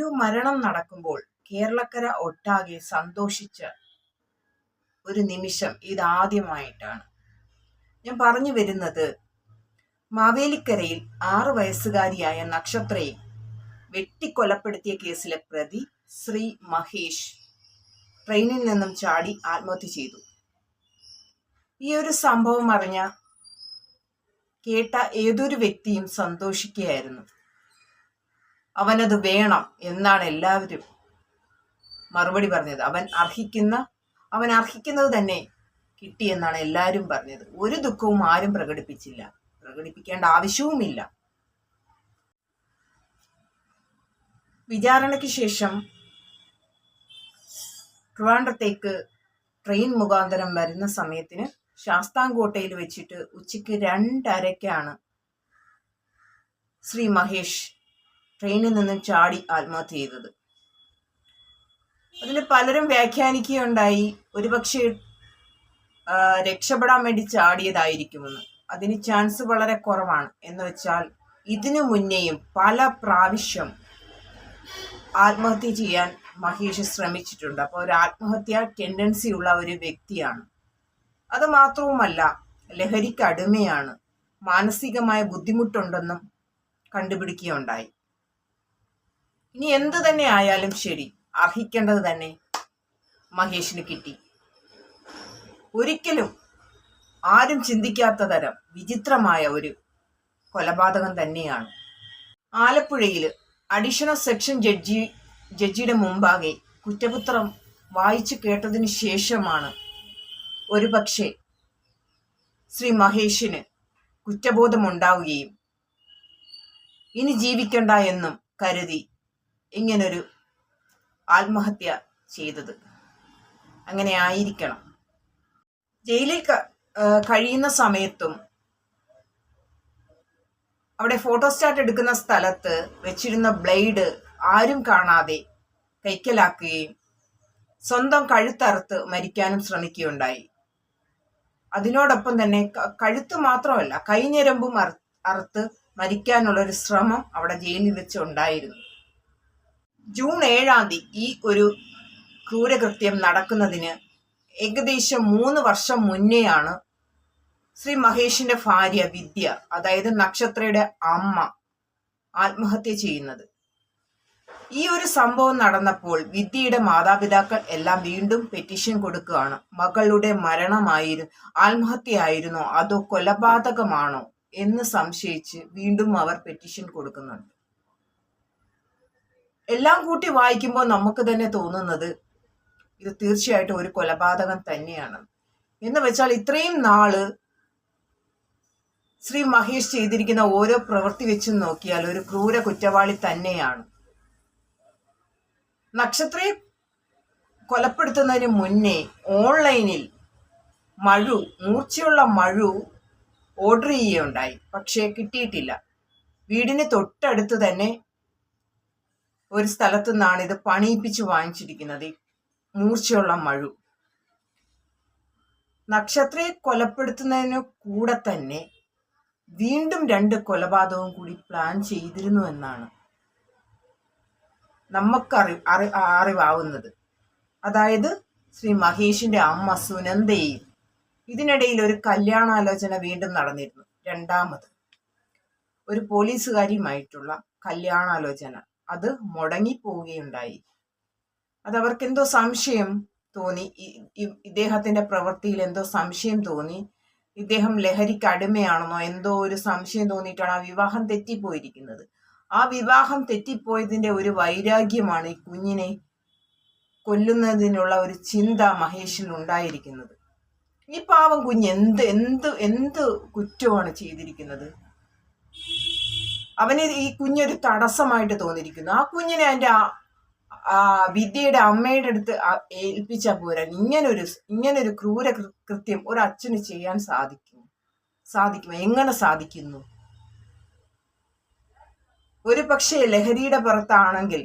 ഒരു മരണം നടക്കുമ്പോൾ കേരളക്കര ഒട്ടാകെ സന്തോഷിച്ച ഒരു നിമിഷം ഇതാദ്യമായിട്ടാണ്. ഞാൻ പറഞ്ഞു വരുന്നത് മാവേലിക്കരയിൽ ആറു വയസ്സുകാരിയായ നക്ഷത്രയെ വെട്ടിക്കൊലപ്പെടുത്തിയ കേസിലെ പ്രതി ശ്രീ മഹേഷ് ട്രെയിനിൽ നിന്നും ചാടി ആത്മഹത്യ ചെയ്തു. ഈ ഒരു സംഭവം അറിഞ്ഞ കേട്ട ഏതൊരു വ്യക്തിയും സന്തോഷിക്കുകയായിരുന്നു. അവനത് വേണം എന്നാണ് എല്ലാവരും മറുപടി പറഞ്ഞത്. അവൻ അർഹിക്കുന്ന അവൻ അർഹിക്കുന്നത് തന്നെ കിട്ടിയെന്നാണ് എല്ലാവരും പറഞ്ഞത്. ഒരു ദുഃഖവും ആരും പ്രകടിപ്പിച്ചില്ല. പ്രകടിപ്പിക്കേണ്ട ആവശ്യവുമില്ല. വിചാരണയ്ക്ക് ശേഷം ട്രിവാൻഡ്രത്തേക്ക് ട്രെയിൻ മുഖാന്തരം വരുന്ന സമയത്തിന് ശാസ്താംകോട്ടയിൽ വെച്ചിട്ട് ഉച്ചയ്ക്ക് രണ്ടരയ്ക്കാണ് ശ്രീ മഹേഷ് ട്രെയിനിൽ നിന്നും ചാടി ആത്മഹത്യ ചെയ്തത്. അതിന് പലരും വ്യാഖ്യാനിക്കുകയുണ്ടായി. ഒരുപക്ഷെ രക്ഷപ്പെടാൻ വേണ്ടി ചാടിയതായിരിക്കുമെന്ന്. അതിന് ചാൻസ് വളരെ കുറവാണ്. എന്ന് വെച്ചാൽ ഇതിനു മുന്നേയും പല പ്രാവശ്യം ആത്മഹത്യ ചെയ്യാൻ മഹേഷ് ശ്രമിച്ചിട്ടുണ്ട്. അപ്പോൾ ഒരു ആത്മഹത്യ ടെൻഡൻസി ഉള്ള ഒരു വ്യക്തിയാണ്. അത് മാത്രവുമല്ല ലഹരിക്ക് അടിമയാണ്. മാനസികമായ ബുദ്ധിമുട്ടുണ്ടെന്നും കണ്ടുപിടിക്കുകയുണ്ടായി. ഇനി എന്ത് തന്നെ ആയാലും ശരി അർഹിക്കേണ്ടത് തന്നെ മഹേഷിന് കിട്ടി. ഒരിക്കലും ആരും ചിന്തിക്കാത്ത തരം വിചിത്രമായ ഒരു കൊലപാതകം തന്നെയാണ്. ആലപ്പുഴയിൽ അഡീഷണൽ സെക്ഷൻ ജഡ്ജി ജഡ്ജിയുടെ മുമ്പാകെ കുറ്റപത്രം വായിച്ചു കേട്ടതിന് ശേഷമാണ് ഒരുപക്ഷെ ശ്രീ മഹേഷിന് കുറ്റബോധമുണ്ടാവുകയും ഇനി ജീവിക്കണ്ട എന്നും കരുതി ഇങ്ങനൊരു ആത്മഹത്യ ചെയ്തത്. അങ്ങനെ ആയിരിക്കണം. ജയിലിൽ കഴിയുന്ന സമയത്തും അവിടെ ഫോട്ടോസ്റ്റാറ്റ് എടുക്കുന്ന സ്ഥലത്ത് വെച്ചിരുന്ന ബ്ലേഡ് ആരും കാണാതെ കൈക്കലാക്കുകയും സ്വന്തം കഴുത്തറുത്ത് മരിക്കാനും ശ്രമിക്കുകയുണ്ടായി. അതിനോടൊപ്പം തന്നെ കഴുത്ത് മാത്രമല്ല കൈഞ്ഞരമ്പും അറ അറുത്ത് മരിക്കാനുള്ള ഒരു ശ്രമം അവിടെ ജയിലിൽ വെച്ച് ഉണ്ടായിരുന്നു. ജൂൺ ഏഴാം തീയതി ഈ ഒരു ക്രൂരകൃത്യം നടക്കുന്നതിന് ഏകദേശം മൂന്ന് വർഷം മുന്നെയാണ് ശ്രീ മഹേഷിന്റെ ഭാര്യ വിദ്യ അതായത് നക്ഷത്രയുടെ അമ്മ ആത്മഹത്യ ചെയ്യുന്നത്. ഈ ഒരു സംഭവം നടന്നപ്പോൾ വിദ്യയുടെ മാതാപിതാക്കൾ എല്ലാം വീണ്ടും പെറ്റീഷൻ കൊടുക്കുകയാണ്. മകളുടെ മരണമായിരുന്നു ആത്മഹത്യയായിരുന്നോ? അതോ കൊലപാതകമാണോ? എന്ന് സംശയിച്ച് വീണ്ടും അവർ പെറ്റീഷൻ കൊടുക്കുന്നുണ്ട്. എല്ലാം കൂട്ടി വായിക്കുമ്പോൾ നമുക്ക് തന്നെ തോന്നുന്നത് ഇത് തീർച്ചയായിട്ടും ഒരു കൊലപാതകം തന്നെയാണ്. എന്ന് വെച്ചാൽ ഇത്രയും നാൾ ശ്രീ മഹേഷ് ചെയ്തിരിക്കുന്ന ഓരോ പ്രവൃത്തി വെച്ച് നോക്കിയാൽ ഒരു ക്രൂര കുറ്റവാളി തന്നെയാണ്. നക്ഷത്രയെ കൊലപ്പെടുത്തുന്നതിന് മുന്നേ ഓൺലൈനിൽ മഴു മൂർച്ചയുള്ള മഴു ഓർഡർ ചെയ്യുകയുണ്ടായി. പക്ഷേ കിട്ടിയിട്ടില്ല. വീടിന് തൊട്ടടുത്ത് തന്നെ ഒരു സ്ഥലത്തു നിന്നാണ് ഇത് പണിയിപ്പിച്ച് വാങ്ങിച്ചിരിക്കുന്നത്. മൂർച്ചയുള്ള മഴു. നക്ഷത്രയെ കൊലപ്പെടുത്തുന്നതിന് കൂടെ തന്നെ വീണ്ടും രണ്ട് കൊലപാതകവും കൂടി പ്ലാൻ ചെയ്തിരുന്നു എന്നാണ് നമുക്കറി അറി അറിവാവുന്നത്. അതായത് ശ്രീ മഹേഷിന്റെ അമ്മ സുനന്ദയും ഇതിനിടയിൽ ഒരു കല്യാണാലോചന വീണ്ടും നടന്നിരുന്നു. രണ്ടാമത് ഒരു പോലീസുകാരിയുമായിട്ടുള്ള കല്യാണാലോചന. അത് മുടങ്ങിപ്പോവുകയുണ്ടായി. അത് അവർക്ക് എന്തോ സംശയം തോന്നി. ഇദ്ദേഹത്തിന്റെ പ്രവൃത്തിയിൽ എന്തോ സംശയം തോന്നി. ഇദ്ദേഹം ലഹരിക്ക് അടിമയാണെന്നോ എന്തോ ഒരു സംശയം തോന്നിയിട്ടാണ് ആ വിവാഹം തെറ്റിപ്പോയിരിക്കുന്നത്. ആ വിവാഹം തെറ്റിപ്പോയതിന്റെ ഒരു വൈരാഗ്യമാണ് ഈ കുഞ്ഞിനെ കൊല്ലുന്നതിനുള്ള ഒരു ചിന്ത മഹേഷിൽ ഉണ്ടായിരിക്കുന്നത്. ഈ പാവം കുഞ്ഞ് എന്ത് എന്ത് എന്ത് കുറ്റമാണ് ചെയ്തിരിക്കുന്നത്? അവന് ഈ കുഞ്ഞൊരു തടസ്സമായിട്ട് തോന്നിയിരിക്കുന്നു. ആ കുഞ്ഞിനെ ആ വിദ്യയുടെ അമ്മയുടെ അടുത്ത് ഏൽപ്പിച്ച ഏൽപ്പിച്ചാൽ പോരാ. ഇങ്ങനൊരു ഇങ്ങനൊരു ക്രൂര കൃത്യം ഒരു അച്ഛന് ചെയ്യാൻ സാധിക്കും. സാധിക്കും എങ്ങനെ സാധിക്കുന്നു? ഒരു പക്ഷേ ലഹരിയുടെ പുറത്താണെങ്കിൽ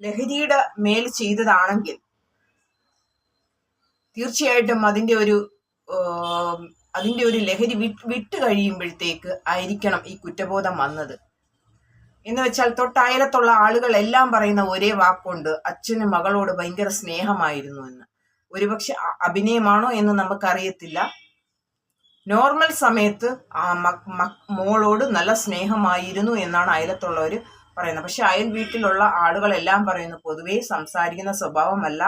ലഹരിയുടെ മേൽ ചെയ്തതാണെങ്കിൽ തീർച്ചയായിട്ടും അതിന്റെ ഒരു ആം, അതിന്റെ ഒരു ലഹരി വിട്ട് കഴിയുമ്പോഴത്തേക്ക് ആയിരിക്കണം ഈ കുറ്റബോധം വന്നത്. എന്ന് വെച്ചാൽ തൊട്ടയലത്തുള്ള ആളുകൾ എല്ലാം പറയുന്ന ഒരേ വാക്കുണ്ട് അച്ഛന് മകളോട് ഭയങ്കര സ്നേഹമായിരുന്നു എന്ന്. ഒരുപക്ഷെ അഭിനയമാണോ എന്ന് നമുക്കറിയത്തില്ല. നോർമൽ സമയത്ത് ആ മോളോട് നല്ല സ്നേഹമായിരുന്നു എന്നാണ് അയലത്തുള്ളവർ പറയുന്നത്. പക്ഷെ അയൽ വീട്ടിലുള്ള ആളുകളെല്ലാം പറയുന്നു പൊതുവേ സംസാരിക്കുന്ന സ്വഭാവമല്ല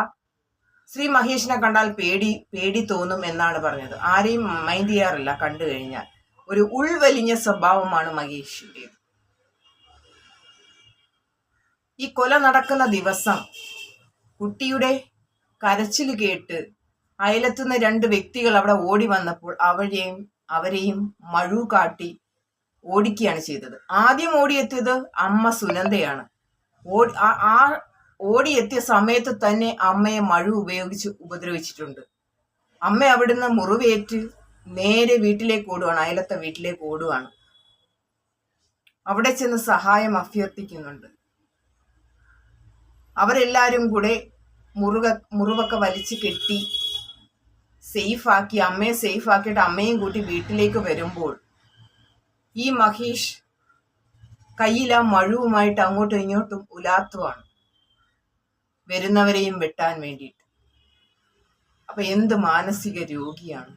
ശ്രീ മഹേഷിനെ കണ്ടാൽ പേടി പേടി തോന്നും എന്നാണ് പറഞ്ഞത്. ആരെയും മൈൻഡ് ചെയ്യാറില്ല കണ്ടു കഴിഞ്ഞാൽ. ഒരു ഉൾവലിഞ്ഞ സ്വഭാവമാണ് മഹേഷിന്റെത് ഈ കൊല നടക്കുന്ന ദിവസം കുട്ടിയുടെ കരച്ചിൽ കേട്ട് അയലത്തുനിന്ന് രണ്ട് വ്യക്തികൾ അവിടെ ഓടി വന്നപ്പോൾ അവരെയും അവരെയും മഴു കാട്ടി ഓടിക്കുകയാണ് ചെയ്തത്. ആദ്യം ഓടിയെത്തിയത് അമ്മ സുനന്ദയാണ്. ഓടി ആ ഓടിയെത്തിയ സമയത്ത് തന്നെ അമ്മയെ മഴ ഉപയോഗിച്ച് ഉപദ്രവിച്ചിട്ടുണ്ട്. അമ്മ അവിടുന്ന് മുറിവേറ്റ് നേരെ വീട്ടിലേക്ക് ഓടുകയാണ് അയലത്തെ വീട്ടിലേക്ക് ഓടുകയാണ് അവിടെ ചെന്ന് സഹായം അഭ്യർത്ഥിക്കുന്നുണ്ട്. അവരെല്ലാരും കൂടെ മുറുക മുറിവൊക്കെ വലിച്ചു കെട്ടി സേഫാക്കി അമ്മയെ സേഫ് ആക്കിയിട്ട് അമ്മയും കൂട്ടി വീട്ടിലേക്ക് വരുമ്പോൾ ഈ മഹേഷ് കയ്യിൽ ആ മഴുവുമായിട്ട് അങ്ങോട്ടും ഇങ്ങോട്ടും ഉലാത്തുവാണ്. വരുന്നവരെയും വെട്ടാൻ വേണ്ടിയിട്ട്. അപ്പൊ എന്ത് മാനസിക രോഗിയാണ്?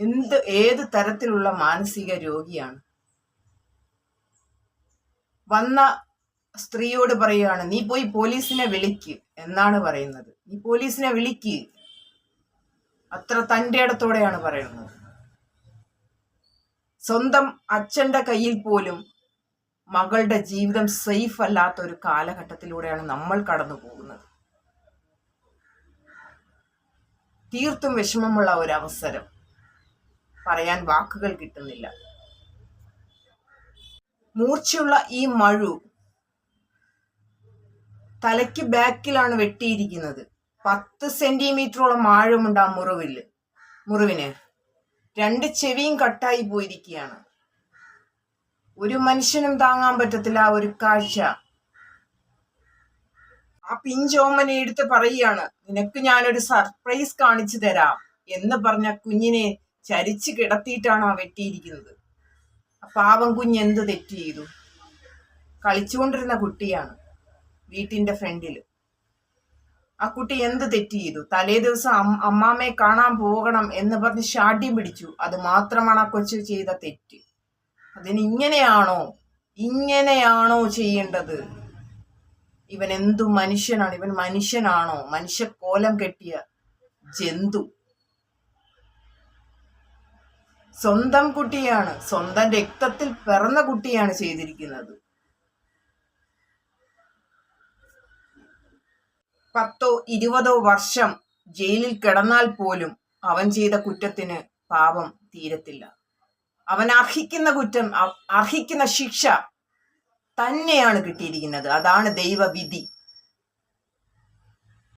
എന്ത് ഏത് തരത്തിലുള്ള മാനസിക രോഗിയാണ്? വന്ന സ്ത്രീയോട് പറയുകയാണ് നീ പോയി പോലീസിനെ വിളിക്ക്. എന്നാണ് പറയുന്നത്. നീ പോലീസിനെ വിളിക്ക്. അത്ര തന്റെ ഇടത്തോടെയാണ് പറയുന്നത്. സ്വന്തം അച്ഛന്റെ കയ്യിൽ പോലും മകളുടെ ജീവിതം സേഫ് അല്ലാത്ത ഒരു കാലഘട്ടത്തിലൂടെയാണ് നമ്മൾ കടന്നു പോകുന്നത് തീർത്തും വിഷമമുള്ള ഒരു അവസരം പറയാൻ വാക്കുകൾ കിട്ടുന്നില്ല. മൂർച്ചയുള്ള ഈ മഴു തലയ്ക്ക് ബാക്കിലാണ് വെട്ടിയിരിക്കുന്നത്. പത്ത് സെന്റിമീറ്ററോളം ആഴമുണ്ട് ആ മുറിവിൽ. മുറിവിന്. രണ്ട് ചെവിയും കട്ടായി പോയിരിക്കുകയാണ്. ഒരു മനുഷ്യനും താങ്ങാൻ പറ്റത്തില്ല ആ ഒരു കാഴ്ച. ആ പിഞ്ചോമനെ എടുത്ത് പറയുകയാണ് നിനക്ക് ഞാനൊരു സർപ്രൈസ് കാണിച്ചു തരാം എന്ന് പറഞ്ഞ കുഞ്ഞിനെ ചരിച്ചു കിടത്തിയിട്ടാണ് ആ വെട്ടിയിരിക്കുന്നത്. പാവം കുഞ്ഞ് എന്ത് തെറ്റ് ചെയ്തു? കളിച്ചുകൊണ്ടിരുന്ന കുട്ടിയാണ് വീട്ടിന്റെ ഫ്രണ്ടിൽ ആ കുട്ടി എന്ത് തെറ്റ് ചെയ്തു? തലേ ദിവസം അമ്മാമ്മയെ കാണാൻ പോകണം എന്ന് പറഞ്ഞ് ഷാഠ്യം പിടിച്ചു. അത് മാത്രമാണ് ആ കൊച്ചു ചെയ്ത തെറ്റ്. അതിന് ഇങ്ങനെയാണോ ഇങ്ങനെയാണോ ചെയ്യേണ്ടത്? ഇവൻ എന്തു മനുഷ്യനാണ്? ഇവൻ മനുഷ്യനാണോ? മനുഷ്യക്കോലം കെട്ടിയ ജന്തു. സ്വന്തം കുട്ടിയാണ്. സ്വന്തം രക്തത്തിൽ പിറന്ന കുട്ടിയാണ് ചെയ്തിരിക്കുന്നത്. പത്തോ ഇരുപതോ വർഷം ജയിലിൽ കിടന്നാൽ പോലും അവൻ ചെയ്ത കുറ്റത്തിന് പാപം തീരത്തില്ല. അവൻ അർഹിക്കുന്ന കുറ്റം അർഹിക്കുന്ന ശിക്ഷ തന്നെയാണ് കിട്ടിയിരിക്കുന്നത്. അതാണ് ദൈവവിധി.